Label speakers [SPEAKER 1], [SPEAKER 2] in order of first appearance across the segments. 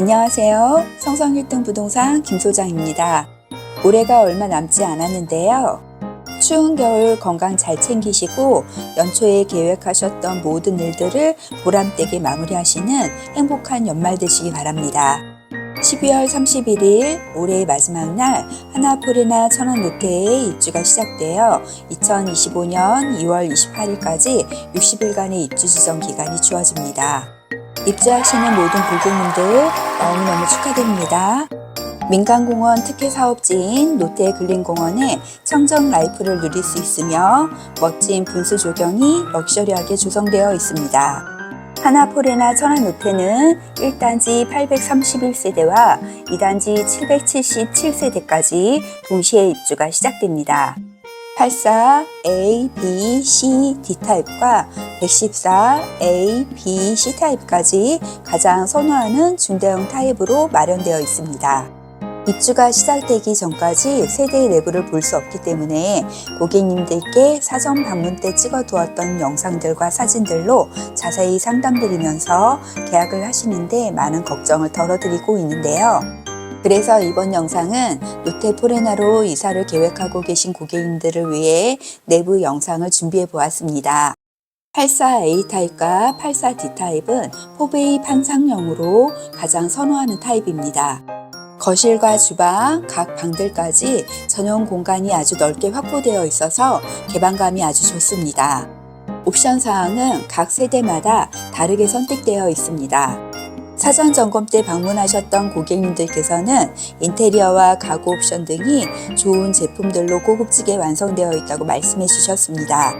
[SPEAKER 1] 안녕하세요. 성성 1등 부동산 김 소장입니다. 올해가 얼마 남지 않았는데요. 추운 겨울 건강 잘 챙기시고 연초에 계획하셨던 모든 일들을 보람되게 마무리하시는 행복한 연말 되시기 바랍니다. 12월 31일 올해의 마지막 날 하나포레나 천안 롯데의 입주가 시작되어 2025년 2월 28일까지 60일간의 입주 지정 기간이 주어집니다. 입주하시는 모든 고객님들 너무너무 축하드립니다. 민간공원 특혜 사업지인 롯데 근린공원에 청정 라이프를 누릴 수 있으며 멋진 분수 조경이 럭셔리하게 조성되어 있습니다. 하나포레나 천안 롯데는 1단지 831세대와 2단지 777세대까지 동시에 입주가 시작됩니다. 84 A, B, C, D 타입과 114 A, B, C 타입까지 가장 선호하는 중대형 타입으로 마련되어 있습니다. 입주가 시작되기 전까지 세대의 내부를 볼 수 없기 때문에 고객님들께 사전 방문 때 찍어 두었던 영상들과 사진들로 자세히 상담드리면서 계약을 하시는데 많은 걱정을 덜어드리고 있는데요. 그래서 이번 영상은 롯데 포레나로 이사를 계획하고 계신 고객님들을 위해 내부 영상을 준비해 보았습니다. 84A 타입과 84D 타입은 포베이 판상형으로 가장 선호하는 타입입니다. 거실과 주방, 각 방들까지 전용 공간이 아주 넓게 확보되어 있어서 개방감이 아주 좋습니다. 옵션 사항은 각 세대마다 다르게 선택되어 있습니다. 사전 점검 때 방문하셨던 고객님들께서는 인테리어와 가구 옵션 등이 좋은 제품들로 고급지게 완성되어 있다고 말씀해 주셨습니다.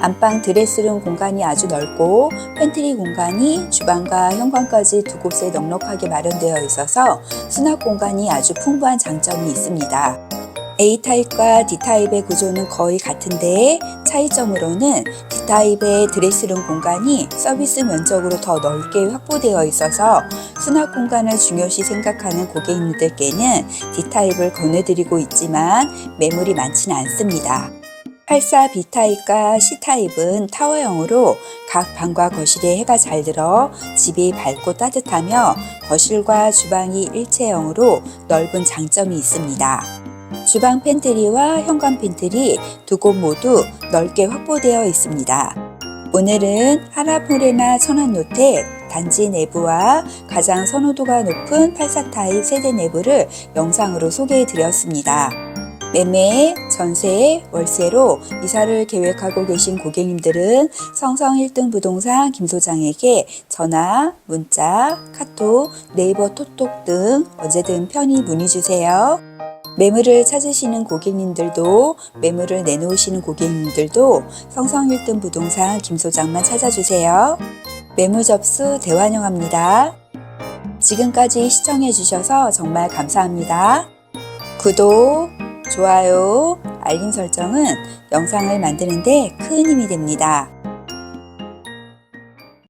[SPEAKER 1] 안방 드레스룸 공간이 아주 넓고 팬트리 공간이 주방과 현관까지 두 곳에 넉넉하게 마련되어 있어서 수납 공간이 아주 풍부한 장점이 있습니다. A타입과 D타입의 구조는 거의 같은데 차이점으로는 D타입의 드레스룸 공간이 서비스 면적으로 더 넓게 확보되어 있어서 수납 공간을 중요시 생각하는 고객님들께는 D타입을 권해드리고 있지만 매물이 많지는 않습니다. 84 B타입과 C타입은 타워형으로 각 방과 거실에 해가 잘 들어 집이 밝고 따뜻하며 거실과 주방이 일체형으로 넓은 장점이 있습니다. 주방 팬트리와 현관 팬트리 두 곳 모두 넓게 확보되어 있습니다. 오늘은 하나포레나 천안롯데 단지 내부와 가장 선호도가 높은 84타입 세대 내부를 영상으로 소개해 드렸습니다. 매매, 전세, 월세로 이사를 계획하고 계신 고객님들은 성성 1등 부동산 김 소장에게 전화, 문자, 카톡, 네이버 톡톡 등 언제든 편히 문의 주세요. 매물을 찾으시는 고객님들도 매물을 내놓으시는 고객님들도 성성 1등 부동산 김 소장만 찾아주세요. 매물 접수 대환영합니다. 지금까지 시청해 주셔서 정말 감사합니다. 구독, 좋아요, 알림 설정은 영상을 만드는데 큰 힘이 됩니다.